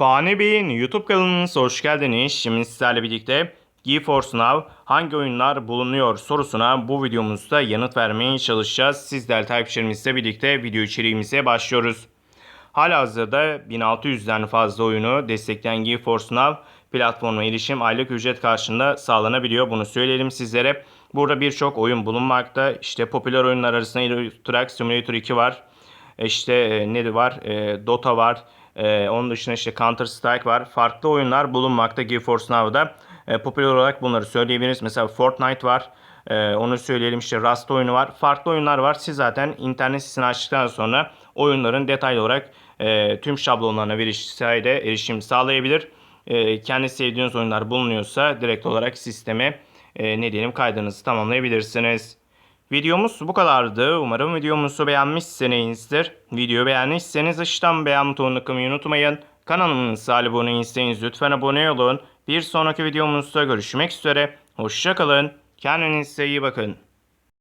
Fani Bey'in YouTube kanalınıza hoş geldiniz. Şimdi sizlerle birlikte GeForce Now hangi oyunlar bulunuyor sorusuna bu videomuzda yanıt vermeye çalışacağız. Sizler takipçilerimizle birlikte video içeriğimize başlıyoruz. Halihazırda 1600'den fazla oyunu destekleyen GeForce Now platforma erişim aylık ücret karşılığında sağlanabiliyor. Bunu söyleyelim sizlere. Burada birçok oyun bulunmakta. İşte popüler oyunlar arasında Truck Simulator 2 var. İşte e, ne var? E, Dota var. E, onun dışında işte Counter Strike var. Farklı oyunlar bulunmakta GeForce Now'da. E, popüler olarak bunları söyleyebiliriz. Mesela Fortnite var. E, onu söyleyelim işte Rust oyunu var. Farklı oyunlar var. Siz zaten internet sitesini açtıktan sonra oyunların detaylı olarak e, tüm şablonlarına vesaire erişim sağlayabilir. E, kendi sevdiğiniz oyunlar bulunuyorsa direkt olarak sisteme e, ne diyelim kaydınızı tamamlayabilirsiniz. Videomuz bu kadardı. Umarım videomuzu beğenmişsinizdir. Videoyu beğendiyseniz aşağıdan beğen butonuna tıklamayı unutmayın. Kanalımıza abone değilseniz lütfen abone olun. Bir sonraki videomuzda görüşmek üzere. Hoşçakalın. Kendinize iyi bakın.